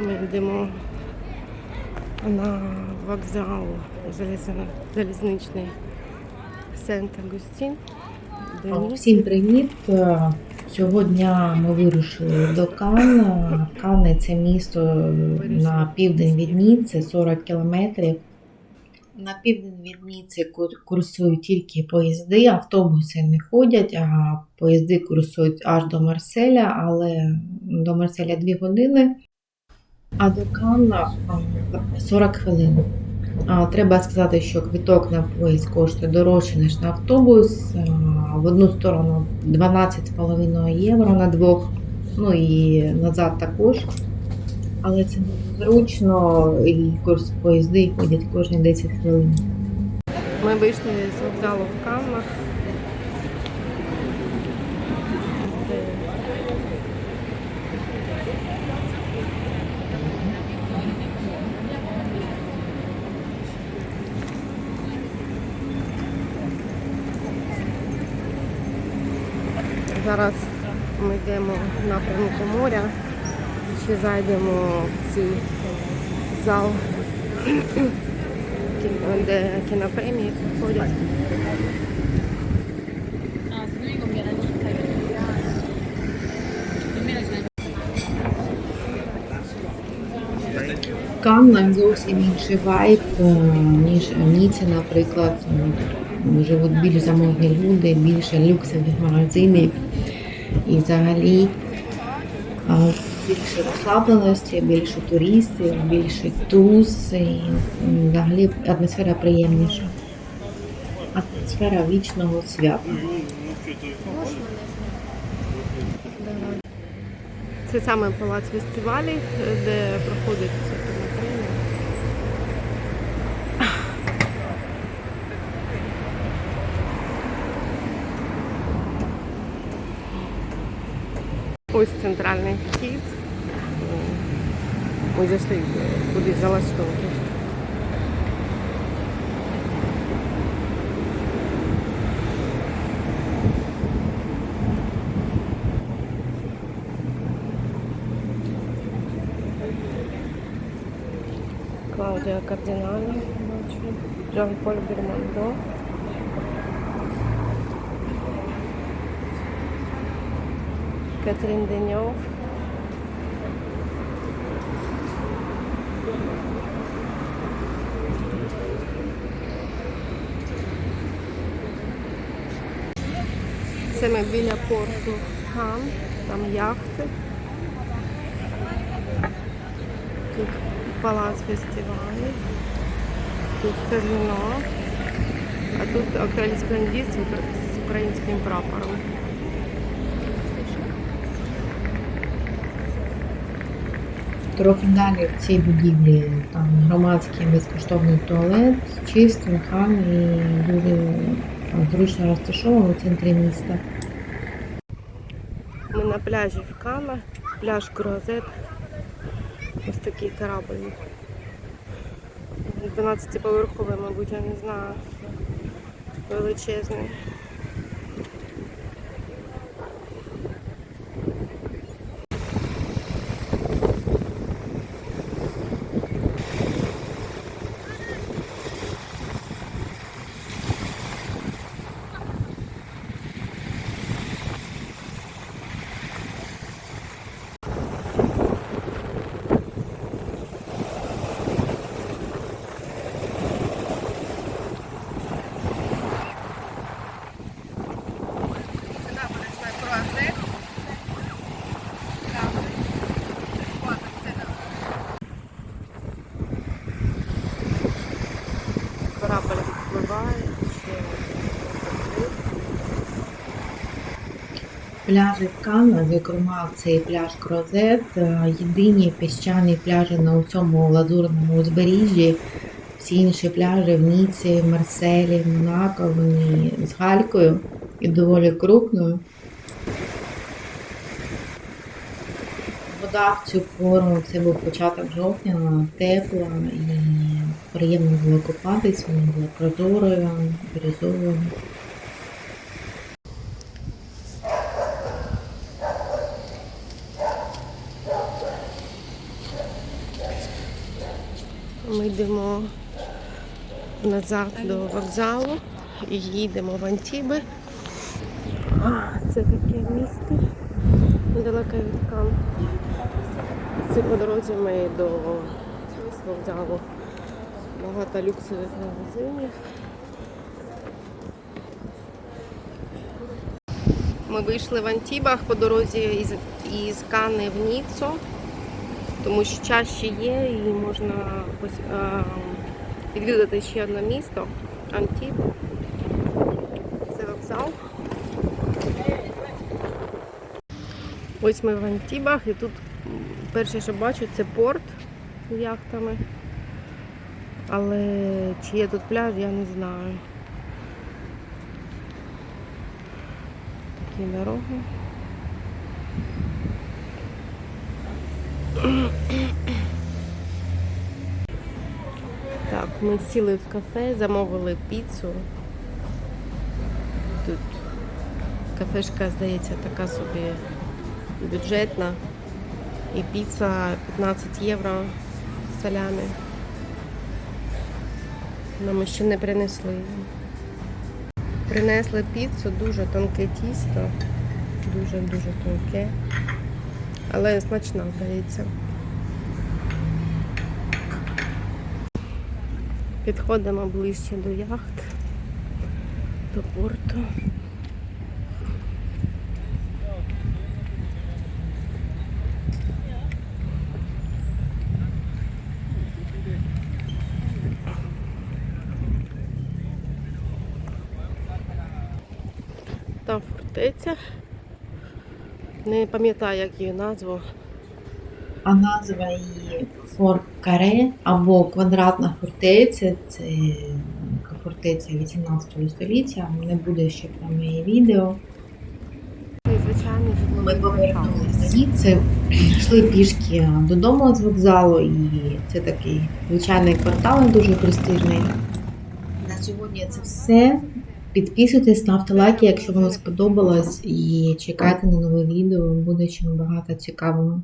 Ми йдемо на вокзал залізничний Сент-Агустін. Всім привіт! Е, Цього дня ми вирушили до Канна. Канни це місто на південь від Ніцци, 40 кілометрів. На південь від Ніцци ку- курсують тільки поїзди, автобуси не ходять, а поїзди курсують аж до Марселя, але до Марселя 2 години, а до Канна а, 40 хвилин. Треба сказати, що квиток на поїзд коштує дорожче, ніж на автобус. А, В одну сторону 12,5 євро на двох, ну і назад також. Але це дуже зручно, і курс поїзди ходять кожні 10 хвилин. Ми вийшли з вокзалу в Каннах. Зараз ми йдемо в напрямку моря. Ще зайдемо в цей зал, де кінопремії проходять. Канна зовсім інший вайб, е, ніж Ніці, наприклад. Живуть більш заможні люди, більше люксових магазинів. І взагалі більше розслабленості, більше туристів, більше туз, і взагалі атмосфера приємніша. Атмосфера вічного свята. Це саме палац фестивалів, де проходить Ось центральний вхід. Ми зайшли куди залаштовувати. Клаудія Кардиналі, бачу. Жан-Поль Бельмондо. Катрін Деньов. Це ми біля порту Хан, там яхти. Тут палац фестивалів, тут казино, а тут отель Сплендіс з укра- з українським прапором. Трохи далі в цій будівлі там громадський безкоштовний туалет, чисто, хан і дуже там, зручно розташований у центрі міста. Ми на пляжі в Кана, пляж Круазет. Ось такий корабль. 12-поверховий, мабуть, я не знаю. Величезний. Корабль відпливає, ще Пляжі в Канна, зокрема цей пляж Крозет, е, єдині піщані пляжі на усьому лазурному узбережжі. Всі інші пляжі в Ніці, Марселі, Монако, вони з галькою і доволі крупною. Вода в цю пору, це був початок жовтня, тепла і приємно було купатись, вона була прозорою, бірюзовою. Ми йдемо назад до вокзалу і їдемо в Антіби. Це таке місто недалеко від Кан. Це по дорозі ми до вокзалу. Багато люксових магазинів. Ми вийшли в Антібах по дорозі із, із Кани в Ніццо, тому що час ще є і можна е, відвідати ще одне місто Антіб. Це вокзал. Ось ми в Антібах і тут перше, що бачу, це порт з яхтами. Але чи є тут пляж, я не знаю. Такі дороги. Так, ми сіли в кафе, замовили піцу. Тут кафешка, здається, така собі бюджетна. І піца 15 євро з солями. Нам ще не принесли. Принесли піцу, дуже тонке тісто. Дуже-дуже тонке. Але смачна, здається. Підходимо ближче до яхт, до порту. Там фортеця. Не пам'ятаю, як її назву. А назва її Форт Каре або Квадратна фортеця. Це фортеця 18 століття. Не буде ще про неї відео. Це звичайний Ми повернулися звідси, йшли пішки додому з вокзалу, і це такий звичайний квартал, дуже престижний. На сьогодні це все. Підписуйтесь, ставте лайки, якщо вам сподобалось, і чекайте на нове відео, буде ще багато цікавого.